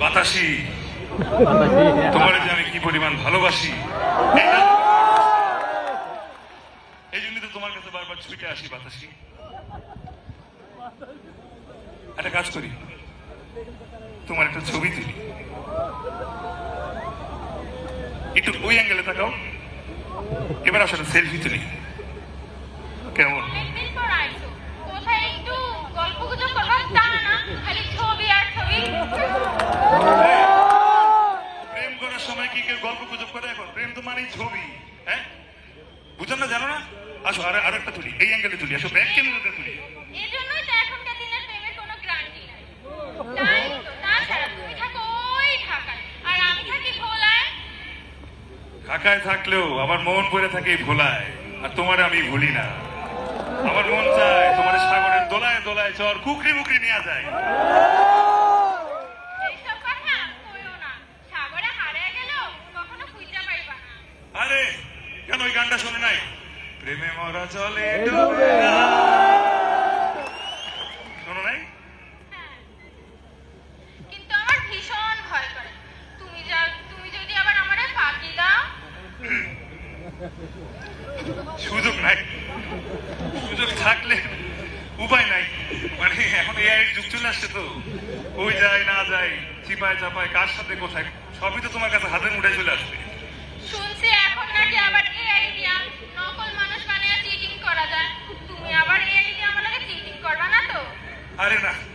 বাতাসি। তোমার যে আমি কি পরিমাণ ভালোবাসি। এই জন্য তো তোমার কাছে বারবার ছুটে আসি, বাতাসি। একটা কাজ করি। তোমার একটা ছবি তুলি। একটু ওই অ্যাঙ্গেলে তাকাও। এবার আসলে সেলফি তুলি। কেমন অনেকদিন পর আইছো কোথায় একটু গল্প গুজব করলাম তা না খালি ছবি আর ছবি প্রেম করার সময় কি কেউ গল্প গুজব করে এখন প্রেম ছবি হ্যাঁ? বুঝেন না জানো না? আসো আর আরেকটা তুলি এই অ্যাঙ্গেলে তুলি আসো ব্যাক ক্যামেরাতে তুলি। এজন্যই তো এখনকার দিনের প্রেমের কোনো গ্যারান্টি নাই। তাই তাছাড়া তুমি থাকো ওই ঢাকায়। আর আমি থাকি ভোলায়। ঢাকায় থাকলেও আমার মন পড়ে থাকে ভোলায় আর তোমার আমি ভুলি না। আমার মন চায় তোমার সাগরের দোলায় দোলায় চর কুকরি মুকরি নেওয়া যায়। কেন ওই গানটা শোনো নাই। প্রেমে মরা চলে ডুবে শোনো নাই। কিন্তু আমার ভীষণ ভয় করে। তুমি যা তুমি যদি আবার আমারে ফাঁকি দাও। সুযোগ নাই। সুযোগ থাকলে উপায় নাই। মানে এখন এআই যুগ চলে আসছে তো। ওই যায় না যায় চিপায় চাপায় কার সাথে কোথায় সবই তো তোমার কাছে হাতের মুঠে চলে আসবে শুনছি arena.